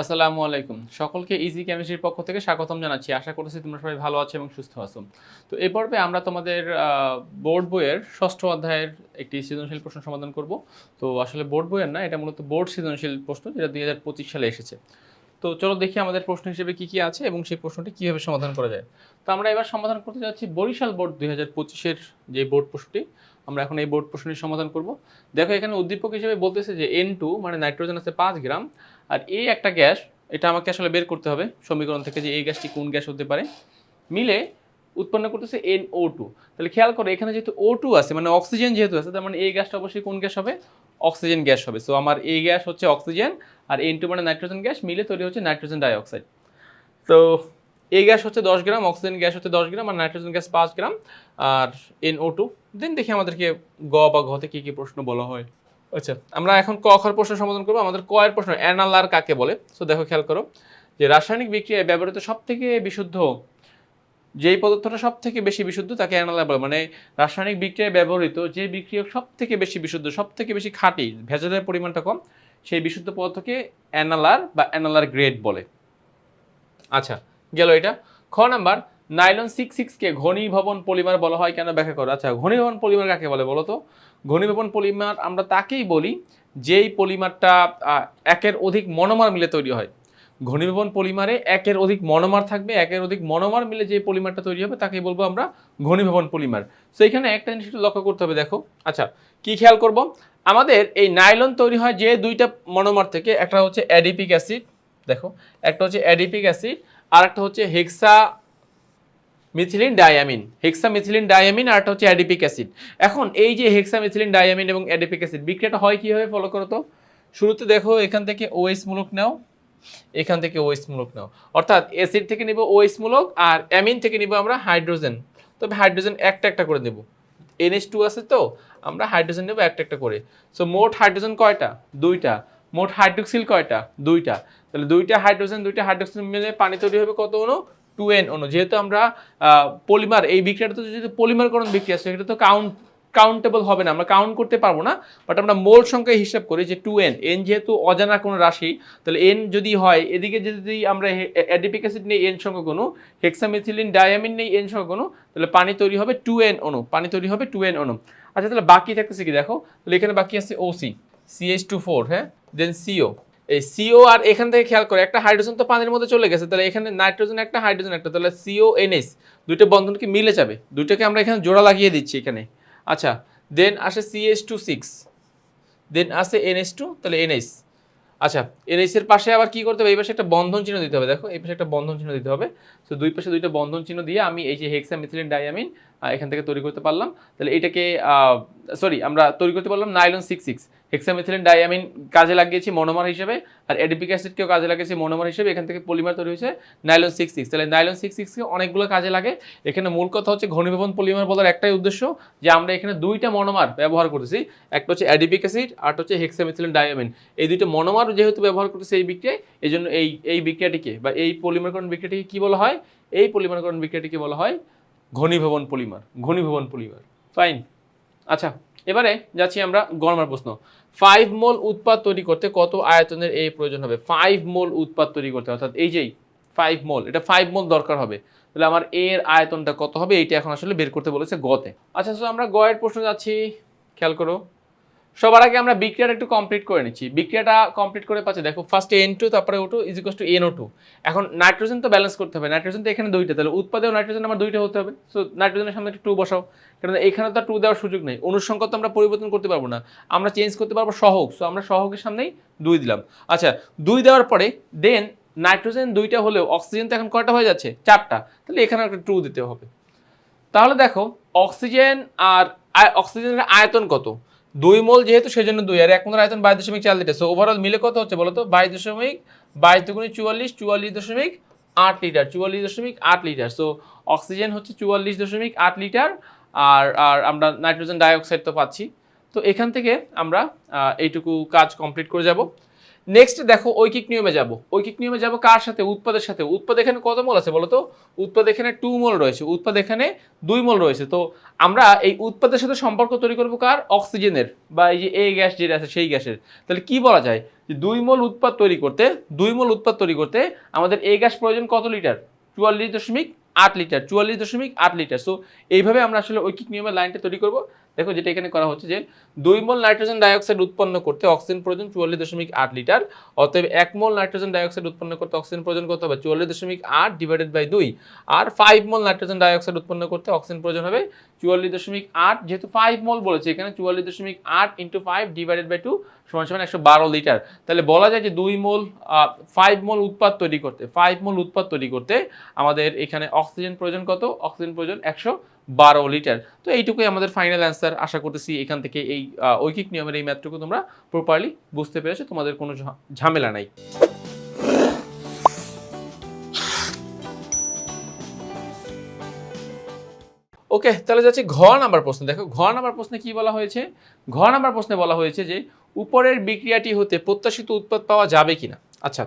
আসসালামু আলাইকুম। সকলকে ইজি কেমিস্ট্রির পক্ষ থেকে স্বাগতম জানাচ্ছি। আশা করছি তোমরা সবাই ভালো আছো এবং সুস্থ আছো। তো এই পর্বে আমরা তোমাদের বোর্ড বইয়ের ষষ্ঠ অধ্যায়ের একটি সৃজনশীল প্রশ্ন সমাধান করব। তো আসলে বোর্ড বইয়ের না, এটা মূলত বোর্ড সৃজনশীল প্রশ্ন যেটা দুই হাজার পঁচিশ সালে এসেছে। তো চলো দেখি আমাদের প্রশ্ন হিসেবে কি কি আছে এবং সেই প্রশ্নটি কীভাবে সমাধান করা যায়। তো আমরা এবার সমাধান করতে যাচ্ছি বরিশাল বোর্ড দুই হাজার পঁচিশের যে বোর্ড প্রশ্নটি। আমরা এখন এই বোর্ড প্রশ্নটির সমাধান করব। দেখো এখানে উদ্দীপক হিসেবে বলতেছে যে এন টু মানে নাইট্রোজেন আছে পাঁচ গ্রাম আর এই একটা গ্যাস, এটা আমাকে আসলে বের করতে হবে সমীকরণ থেকে যে এই গ্যাসটি কোন গ্যাস হতে পারে। মিলে উৎপন্ন করতেছে এন ও টু তাহলে খেয়াল করো, এখানে যেহেতু ও টু আছে মানে অক্সিজেন যেহেতু আছে, তার মানে এই গ্যাসটা অবশ্যই কোন গ্যাস হবে? অক্সিজেন গ্যাস হবে। সো আমার এই গ্যাস হচ্ছে অক্সিজেন, আর এন টু মানে নাইট্রোজেন গ্যাস, মিলে তৈরি হচ্ছে নাইট্রোজেন ডাইঅক্সাইড। তো এই গ্যাস হচ্ছে দশ গ্রাম, অক্সিজেন গ্যাস হচ্ছে দশ গ্রাম, আর নাইট্রোজেন গ্যাস পাঁচ গ্রাম। আর এন ও টু দেন দেখি আমাদেরকে গ বা ঘতে কী কী প্রশ্ন বলা হয়। আচ্ছা আমরা এখন ক খর প্রশ্ন সমাধান করব। আমাদের ক এর প্রশ্ন অ্যানালার কাকে বলে? সো দেখো, খেয়াল করো যে রাসায়নিক বিক্রিয়ায় ব্যবহৃত সব থেকে বিশুদ্ধ, যেই পদার্থটা সব থেকে বেশি বিশুদ্ধ তাকে অ্যানালার বলে। মানে রাসায়নিক বিক্রিয়ায় ব্যবহৃত যে বিক্রিয়ক সব থেকে বেশি বিশুদ্ধ সব থেকে বেশি খাঁটি, ভেজালের পরিমাণটা কম, সেই বিশুদ্ধ পদার্থকে অ্যানালার বা অ্যানালার গ্রেড বলে। আচ্ছা গেল এটা। খ নাম্বার নাইলন সিক্স সিক্সকে ঘনীভবন পলিমার বলা হয় কেন ব্যাখ্যা করো? আচ্ছা ঘনীভবন পলিমার কাকে বলে বলো তো? ঘনীভবন পলিমার আমরা তাকেই বলি যেই পলিমারটা একের অধিক মনোমার মিলে তৈরি হয়। ঘনীভবন পলিমারে একের অধিক মনোমার থাকবে, একের অধিক মনোমার মিলে যে পলিমারটা তৈরি হবে তাকেই বলব আমরা ঘনীভবন পলিমার। তো এখানে একটা জিনিস লক্ষ্য করতে হবে, দেখো। আচ্ছা কি খেয়াল করব? আমাদের এই নাইলন তৈরি হয় যে দুইটা মনোমার থেকে, একটা হচ্ছে অ্যাডিপিক অ্যাসিড, দেখো, একটা হচ্ছে অ্যাডিপিক অ্যাসিড আর একটা হচ্ছে hexamethylene diamine hexamethylene diamine আর হচ্ছে অ্যাডিপিক অ্যাসিড এখন এই যে হেক্সা মিথিলিন ডায়ামিন এবং অ্যাডিপিক অ্যাসিড বিক্রিয়াটা হয় কীভাবে ফলো করো তো? শুরুতে দেখো এখান থেকে ওএস মূলক নাও, এখান থেকে ওএস মূলক নাও। অর্থাৎ অ্যাসিড থেকে নিব ওএস মূলক আর অ্যামিন থেকে নিব আমরা হাইড্রোজেন তবে হাইড্রোজেন একটা একটা করে নেব। এনএস টু আছে তো, আমরা হাইড্রোজেন নেব একটা একটা করে। সো মোট হাইড্রোজেন কয়টা? দুইটা। মোট হাইড্রোক্সিল কয়টা? দুইটা। তাহলে দুইটা হাইড্রোজেন দুইটা হাইড্রোক্সিল মিলে পানি তৈরি হবে কত অণু টু এন অণু। যেহেতু আমরা পলিমার, এই বিক্রিয়াটা তো যেহেতু পলিমারকরণ বিক্রিয়া, সেটা তো কাউন্ট কাউন্টেবল হবে না। আমরা কাউন্ট করতে পারব না বাট আমরা মোল সংখ্যায় হিসাব করি যে টু এন এন যেহেতু অজানা কোনো রাশি, তাহলে এন যদি হয়, এদিকে যদি আমরা অ্যাডিপিক অ্যাসিড নেই এন সংখ্যক অণু হেক্সামিথিলিন ডায়ামিন নেই এন সংখ্যক অণু, তাহলে পানি তৈরি হবে টু এন অণু। পানি তৈরি হবে টু এন অণু। আচ্ছা তাহলে বাকি থাকতেছে কি দেখো? তাহলে এখানে বাকি আছে ওসি সিএইচ টু ফোর হ্যাঁ? দেন সিও এই সিও আর এখান থেকে খেয়াল করে, একটা হাইড্রোজেন তো পানির মধ্যে চলে গেছে, তাহলে এখানে নাইট্রোজেন একটা, হাইড্রোজেন একটা, তাহলে সিও এনএস দুইটা বন্ধন কি মিলে যাবে? দুইটাকে আমরা এখানে জোড়া লাগিয়ে দিচ্ছি এখানে। আচ্ছা দেন আসে সিএস টু সিক্স দেন আসে এনএস টু তাহলে এনএস আচ্ছা এনএস এর পাশে আবার কি করতে হবে? এই পাশে একটা বন্ধন চিহ্ন দিতে হবে, দেখো, এই পাশে একটা বন্ধন চিহ্ন দিতে হবে। তো দুই পাশে দুইটা বন্ধন চিহ্ন দিয়ে আমি এই যে হেক্সা মিথিলিন ডায়ামিন এখান থেকে তৈরি করতে পারলাম। তাহলে এটাকে সরি আমরা তৈরি করতে পারলাম nylon six six hexamethylene diamine কাজে লাগিয়েছি মনোমার হিসেবে, আর এডিপিক অ্যাসিডকেও কাজে লাগিয়েছি মনোমার হিসেবে, এখান থেকে পলিমার তৈরি হয়েছে নাইলন সিক্স সিক্স তাহলে নাইলন সিক্স সিক্সকে অনেকগুলো কাজে লাগে। এখানে মূল কথা হচ্ছে ঘনীভবন পলিমার বলার একটাই উদ্দেশ্য যে আমরা এখানে দুইটা মনোমার ব্যবহার করেছি, একটা হচ্ছে অ্যাডিপিক অ্যাসিড আর হচ্ছে হেক্সামিথিলিন ডায়ামিন এই দুইটা মনোমার যেহেতু ব্যবহার করতেছে এই বিক্রিয়ায় এই জন্য এই এই বিক্রিয়াটিকে বা এই পলিমারকরণ বিক্রিয়াটিকে কী বলা হয়? এই পলিমারকরণ বিক্রিয়াটিকে বলা হয় ঘনীভবন পলিমার ঘনীভবন পলিমার ফাইন আচ্ছা এবারে যাচ্ছি আমরা গরমার প্রশ্ন। ফাইভ মোল উৎপাদ তৈরি করতে কত আয়তনের এই প্রয়োজন হবে? ফাইভ মোল উৎপাদ তৈরি করতে, অর্থাৎ এই যেই ফাইভ মোল এটা ফাইভ মোল দরকার হবে। তাহলে আমার এর আয়তনটা কত হবে? এইটা এখন আসলে বের করতে বলেছে গতে। আচ্ছা আমরা গয়ের প্রশ্ন যাচ্ছি। খেয়াল করো। সবার আগে আমরা বিক্রিয়াটা একটু কমপ্লিট করে নিচ্ছি। বিক্রিয়াটা কমপ্লিট করে পাচ্ছি, দেখো ফার্স্টে এন টু তারপরে O two is equals two N O two এখন নাইট্রোজেন তো ব্যালেন্স করতে হবে নাইট্রোজেন তো এখানে দুইটা, তাহলে উৎপাদেও নাইট্রোজেন আমার দুইটা হতে হবে। সো নাইট্রোজেনের সামনে একটা টু বসাও কারণ এখানে তো টু দেওয়ার সুযোগ নেই। অনুসংখ্যা তো আমরা পরিবর্তন করতে পারব না। আমরা চেঞ্জ করতে পারব সহক সো আমরা সহকের সামনেই দুই দিলাম। আচ্ছা দুই দেওয়ার পরে দেন নাইট্রোজেন দুইটা হলেও অক্সিজেন তো এখন কয়টা হয়ে যাচ্ছে? চারটা। তাহলে এখানে একটা টু দিতে হবে। তাহলে দেখো অক্সিজেন আর অক্সিজেনের আয়তন কত? দুই মোল যেহেতু সেই জন্য দুই। আর এক মোলের আয়তন বাইশ দশমিক চার লিটার। সো ওভারঅল মিলে কত হচ্ছে বলতো? বাইশ দশমিক, বাইশ দুগুণে চুয়াল্লিশ চুয়াল্লিশ দশমিক আট লিটার, চুয়াল্লিশ দশমিক আট লিটার। সো অক্সিজেন হচ্ছে চুয়াল্লিশ দশমিক আট লিটার, আর আর আমরা নাইট্রোজেন ডাইঅক্সাইড তো পাচ্ছি। তো এখান থেকে আমরা এইটুকু কাজ কমপ্লিট করে যাব। নেক্সট দেখো ঐকিক নিয়মে যাব। ঐকিক নিয়মে যাব কার সাথে? উৎপাদের সাথে। উৎপাদ এখানে কত মোল আছে বলো তো উৎপাদ এখানে টু মোল রয়েছে। উৎপাদ এখানে দুই মোল রয়েছে। তো আমরা এই উৎপাদের সাথে সম্পর্ক তৈরি করব কার? অক্সিজেনের বা এই যে এই গ্যাস যেটা আছে সেই গ্যাসের। তাহলে কি বলা যায়? যে দুই মোল উৎপাদ তৈরি করতে, দুই মোল উৎপাদ তৈরি করতে আমাদের এই গ্যাস প্রয়োজন কত লিটার? চুয়াল্লিশ দশমিক আট লিটার। চুয়াল্লিশ দশমিক আট লিটার। সো এইভাবে আমরা আসলে ঐকিক নিয়মের লাইনটা তৈরি করব। দেখো যেটা এখানে করা হচ্ছে যে দুই মোল নাইট্রোজেন ডাইঅক্সাইড উৎপন্ন করতে অক্সিজেন প্রয়োজন চুয়াল্লিশ দশমিক আট লিটার, অতএব এক মোল নাইট্রোজেন ডাইঅক্সাইড উৎপন্ন করতে অক্সিজেন প্রয়োজন করতে হবে? চুয়াল্লিশ দশমিক আট ডিভাইডেড বাই দুই। আর ফাইভ মোল নাইট্রোজেন ডাইঅক্সাইড উৎপন্ন করতে অক্সিজেন প্রয়োজন হবে চুয়াল্লিশ দশমিক আট, যেহেতু ফাইভ মোল বলেছে এখানে, চুয়াল্লিশ দশমিক আট into five divided by two সমান সমান একশো বারো লিটার। তাহলে বলা যায় যে দুই মোল ফাইভ মোল উৎপাদ তৈরি করতে ফাইভ মোল উৎপাদ তৈরি করতে আমাদের এখানে অক্সিজেন প্রয়োজন কত? অক্সিজেন প্রয়োজন একশো বারো লিটার। তো এইটুকুই আমাদের ফাইনাল অ্যান্সার আশা করতেছি এখান থেকে এই ঐকিক নিয়মের এই ম্যাথটুকু তোমরা প্রপারলি বুঝতে পেরেছ। তোমাদের কোনো ঝামেলা নাই। ওকে তাহলে যাচ্ছি ঘ নাম্বার প্রশ্ন। দেখো, ঘ নাম্বার প্রশ্নে কি বলা হয়েছে? ঘ নাম্বার প্রশ্নে বলা হয়েছে যে, উপরের বিক্রিয়াটি হতে প্রত্যাশিত উৎপাদ পাওয়া যাবে কিনা? আচ্ছা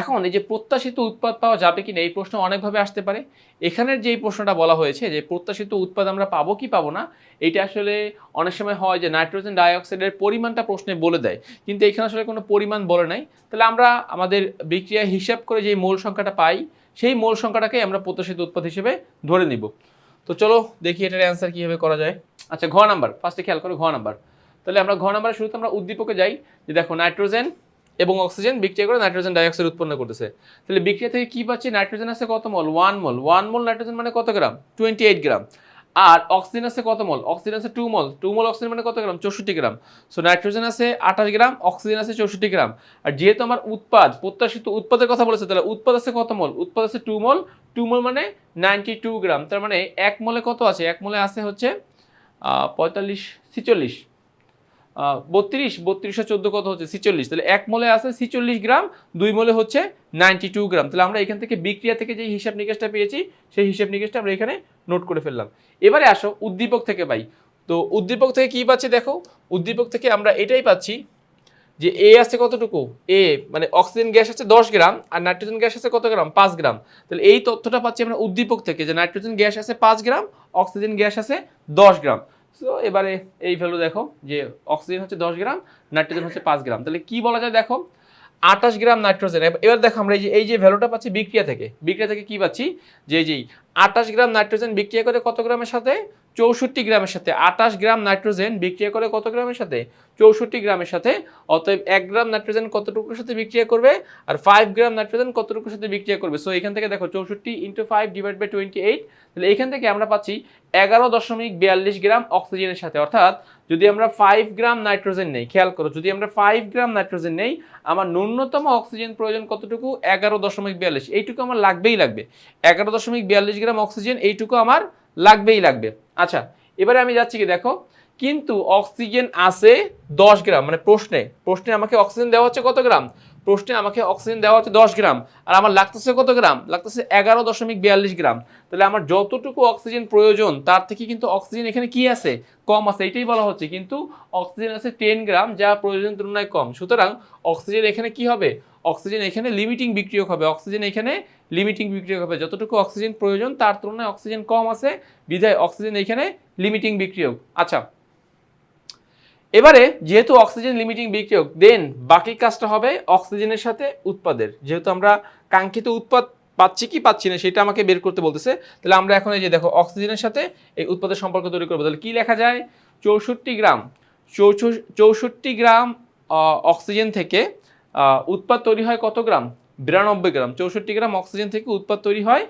এখন এই যে প্রত্যাশিত উৎপাদ পাওয়া যাবে কিনা এই প্রশ্ন অনেকভাবে আসতে পারে। এখানের যে প্রশ্নটা বলা হয়েছে যে প্রত্যাশিত উৎপাদ আমরা পাবো কি পাবো না, এটা আসলে অনেক সময় হয় যে নাইট্রোজেন ডাইঅক্সাইডের পরিমাণটা প্রশ্নে বলে দেয়। কিন্তু এখানে আসলে কোনো পরিমাণ বলে নাই। তাহলে আমরা আমাদের বিক্রিয়া হিসাব করে যে মোল সংখ্যাটা পাই, সেই মোল সংখ্যাটাকে আমরা প্রত্যাশিত উৎপাদ হিসেবে ধরে নিব। তো চলো দেখি এটার অ্যান্সার কীভাবে করা যায়। আচ্ছা ঘ নাম্বার ফার্স্টে খেয়াল করো ঘ নাম্বার। তাহলে আমরা ঘ নাম্বারের শুরুতে আমরা উদ্দীপকে যাই যে দেখো নাইট্রোজেন এবং অক্সিজেন বিক্রিয়া করে নাইট্রোজেন ডাইঅক্সাইড উৎপন্ন করতেছে। তাহলে বিক্রিয়া থেকে কি পাচ্ছি? নাইট্রোজেন আছে কত mole? One mole. One mole nitrogen মানে কত গ্রাম? Twenty eight gram. আর অক্সিজেন আছে কত মল? অক্সিজেন আছে two mole. Two mole oxygen মানে কত গ্রাম? চৌষট্টি গ্রাম। সো নাইট্রোজেন আছে আঠাশ গ্রাম, অক্সিজেন আছে চৌষট্টি গ্রাম। আর যেহেতু আমার উৎপাদ, প্রত্যাশিত উৎপাদের কথা বলেছে, তাহলে উৎপাদ আছে কত মল? উৎপাদ আছে টু মল। টু মল মানে নাইনটি টু গ্রাম। তার মানে এক মলে কত আছে? এক মলে আছে হচ্ছে পঁয়তাল্লিশ, ছিচল্লিশ। বত্রিশ বত্রিশশো চোদ্দ কত হচ্ছে? ছিচল্লিশ। তাহলে এক মলে আছে ছিচল্লিশ গ্রাম, দুই মলে হচ্ছে নাইনটি টু গ্রাম। তাহলে আমরা এখান থেকে বিক্রিয়া থেকে যে হিসাব নিকেশটা পেয়েছি, সেই হিসাব নিকেশটা আমরা এখানে নোট করে ফেললাম। এবারে আসো উদ্দীপক থেকে পাই তো উদ্দীপক থেকে কি পাচ্ছি দেখো? উদ্দীপক থেকে আমরা এটাই পাচ্ছি যে এ আছে কতটুকু? এ মানে অক্সিজেন গ্যাস আছে দশ গ্রাম আর নাইট্রোজেন গ্যাস আছে কত গ্রাম? পাঁচ গ্রাম। তাহলে এই তথ্যটা পাচ্ছি আমরা উদ্দীপক থেকে যে নাইট্রোজেন গ্যাস আছে পাঁচ গ্রাম, অক্সিজেন গ্যাস আছে দশ গ্রাম। সো এবারে এই ভ্যালু দেখো যে অক্সিজেন হচ্ছে দশ গ্রাম নাইট্রোজেন হচ্ছে পাঁচ গ্রাম। তাহলে কি বলা যায় দেখো? আঠাশ গ্রাম নাইট্রোজেন এব- এবার দেখো আমরা এই যে এই যে ভ্যালুটা পাচ্ছি বিক্রিয়া থেকে। বিক্রিয়া থেকে কি পাচ্ছি? যে যেই আঠাশ গ্রাম নাইট্রোজেন বিক্রিয়া করে কত গ্রামের সাথে? চৌষট্টি গ্রামের সাথে আঠাশ গ্রাম নাইট্রোজেন বিক্রিয়া করে কত গ্রামের সাথে? চৌষট্টি গ্রামের সাথে, অতএব এক গ্রাম নাইট্রোজেন কতটুকুর সাথে বিক্রিয়া করবে? আর ফাইভ গ্রাম নাইট্রোজেন কতটুকুর সাথে বিক্রিয়া করবে? সো এখান থেকে দেখো, চৌষট্টি into five divide by twenty eight তাহলে এখান থেকে আমরা পাচ্ছি এগারো দশমিক বিয়াল্লিশ গ্রাম অক্সিজেনের সাথে। অর্থাৎ, যদি আমরা ফাইভ গ্রাম নাইট্রোজেন নেই, খেয়াল করো, যদি আমরা ফাইভ গ্রাম নাইট্রোজেন নেই, আমার ন্যূনতম অক্সিজেন প্রয়োজন কতটুকু? এগারো দশমিক বিয়াল্লিশ। এইটুকু আমার লাগবেই লাগবে। এগারো দশমিক বিয়াল্লিশ গ্রাম অক্সিজেন, এইটুকু আমার লাগবেই লাগবে। আচ্ছা এবারে আমি যাচ্ছি কি দেখো, কিন্তু অক্সিজেন আছে দশ গ্রাম মানে প্রশ্নে প্রশ্নে আমাকে অক্সিজেন দেওয়া হচ্ছে কত গ্রাম? প্রশ্নে আমাকে অক্সিজেন দেওয়া হচ্ছে দশ গ্রাম, আর আমার লাগতেছে কত গ্রাম? লাগতেছে এগারো দশমিক বিয়াল্লিশ গ্রাম। তাহলে আমার যতটুকু অক্সিজেন প্রয়োজন, তার থেকে কিন্তু অক্সিজেন এখানে কি আছে? কম আছে, এটাই বলা হচ্ছে। কিন্তু অক্সিজেন আছে টেন গ্রাম, যা প্রয়োজনের তুলনায় কম। সুতরাং অক্সিজেন এখানে কি হবে? অক্সিজেন এখানে লিমিটিং বিক্রিয়ক হবে। অক্সিজেন এখানে লিমিটিং বিক্রিয়ক হবে। যতটুকু অক্সিজেন প্রয়োজন, তার তুলনায় অক্সিজেন কম আছে। বিধায় অক্সিজেন এখানে লিমিটিং বিক্রিয়ক। আচ্ছা এবারে যেহেতু অক্সিজেন লিমিটিং বিক্রিয়ক দেন বাকি কাজটা হবে অক্সিজেনের সাথে উৎপাদের। যেহেতু আমরা কাঙ্ক্ষিত উৎপাদ পাচ্ছি কি পাচ্ছি না সেটা আমাকে বের করতে বলতেছে। তাহলে আমরা এখন এই যে দেখো, অক্সিজেনের সাথে এই উৎপাদের সম্পর্ক তৈরি করব। তাহলে কি লেখা যায়? চৌষট্টি গ্রাম। চৌষট্টি গ্রাম অক্সিজেন থেকে উৎপাদ তৈরি হয় কত গ্রাম? বিরানব্বই গ্রাম। চৌষট্টি গ্রাম অক্সিজেন থেকে উৎপাদ তৈরি হয়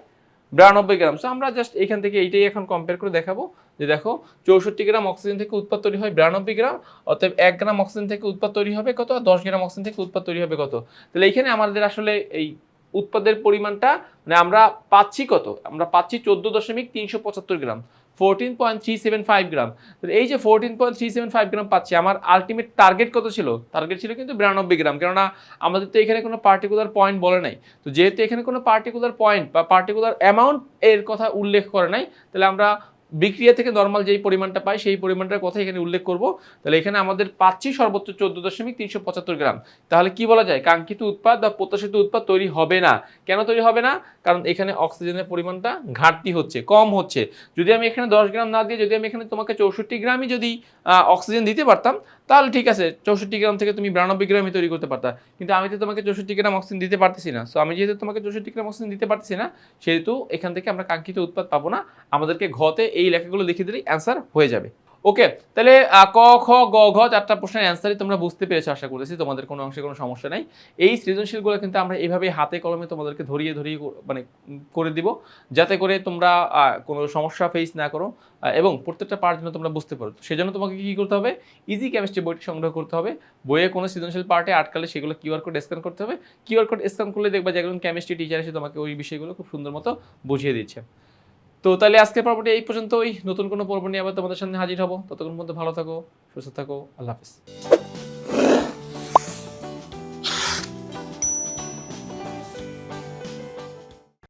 বিরানব্বই গ্রাম। সো আমরা জাস্ট এখান থেকে এইটাই এখন কম্পেয়ার করে দেখাবো যে দেখো, চৌষট্টি গ্রাম অক্সিজেন থেকে উৎপাদ তৈরি হয় বিরানব্বই গ্রাম, অতএব এক গ্রাম অক্সিজেন থেকে উৎপাদ তৈরি হবে কত? আর দশ গ্রাম অক্সিজেন থেকে উৎপাদ তৈরি হবে কত? তাহলে এখানে আমাদের আসলে এই উৎপাদের পরিমাণটা মানে আমরা পাচ্ছি কত? আমরা পাচ্ছি চোদ্দ দশমিক তিনশো পঁচাত্তর gram. Fourteen point three seven five gram তো এই যে fourteen point three seven five gram পাচ্ছি, আমার আলটিমেট টার্গেট কত ছিল? টার্গেট ছিল কিন্তু বিরানব্বই গ্রাম কেননা আমাদের তো এখানে কোনো পার্টিকুলার পয়েন্ট বলে নাই। তো যেহেতু এখানে কোনো পার্টিকুলার পয়েন্ট বা পার্টিকুলার অ্যামাউন্ট এর কথা উল্লেখ করে নাই, তাহলে আমরা বিক্রিয়া থেকে নর্মাল যেই পরিমাণটা পাই, সেই পরিমাণটার কথা এখানে উল্লেখ করব। তাহলে এখানে আমাদের পাচ্ছি সর্বোচ্চ চোদ্দ দশমিক তিনশো পঁচাত্তর গ্রাম। তাহলে কি বলা যায়? কাঙ্ক্ষিত উৎপাদ বা প্রত্যাশিত উৎপাদ তৈরি হবে না। কেন তৈরি হবে না? কারণ এখানে অক্সিজেনের পরিমাণটা ঘাটতি হচ্ছে, কম হচ্ছে। যদি আমি এখানে দশ গ্রাম না দিয়ে, যদি আমি এখানে তোমাকে চৌষট্টি গ্রামই যদি অক্সিজেন দিতে পারতাম তাহলে ঠিক আছে, চৌষট্টি গ্রাম থেকে তুমি বিরানব্বই গ্রামই তৈরি করতে পারতা। কিন্তু আমি তো তোমাকে চৌষট্টি গ্রাম অক্সিজেন দিতে পারতেছি না। সো আমি যেহেতু তোমাকে চৌষট্টি গ্রাম অক্সিজেন দিতে পারতেছি না, সেহেতু এখান থেকে আমরা কাঙ্ক্ষিত উৎপাদ পাবো না। আমাদেরকে ঘতে এই লেখাগুলো লিখে দিলেই অ্যান্সার হয়ে যাবে। ওকে তাহলে ক, খ, গ, ঘ চারটা প্রশ্নের অ্যান্সারই তোমরা বুঝতে পেরেছ আশা করতেছি, তোমাদের কোনো অংশে কোনো সমস্যা নাই। এই সৃজনশীলগুলো কিন্তু আমরা এইভাবে হাতে কলমে তোমাদেরকে ধরিয়ে ধরিয়ে মানে করে দিব, যাতে করে তোমরা কোনো সমস্যা ফেস না করো এবং প্রত্যেকটা পার্ট যেন তোমরা বুঝতে পারো। সেজন্য তোমাকে কি করতে হবে? ইজি কেমিস্ট্রি বইটি সংগ্রহ করতে হবে। বইয়ে কোনো সৃজনশীল পার্টে আটকালে সেগুলো কিউআর কোড স্ক্যান করতে হবে। কিউআর কোড স্ক্যান করলে দেখবা যে একজন কেমিস্ট্রি টিচার এসে তোমাকে ওই বিষয়গুলো খুব সুন্দর মতো বুঝিয়ে দিচ্ছে। তো তাহলে আজকের পর্বটি এই পর্যন্তই। নতুন কোনো পর্ব নিয়ে আবার তোমাদের সামনে হাজির হব। ততক্ষণ পর্যন্ত ভালো থাকো, সুস্থ থাকো, আল্লাহ হাফিজ।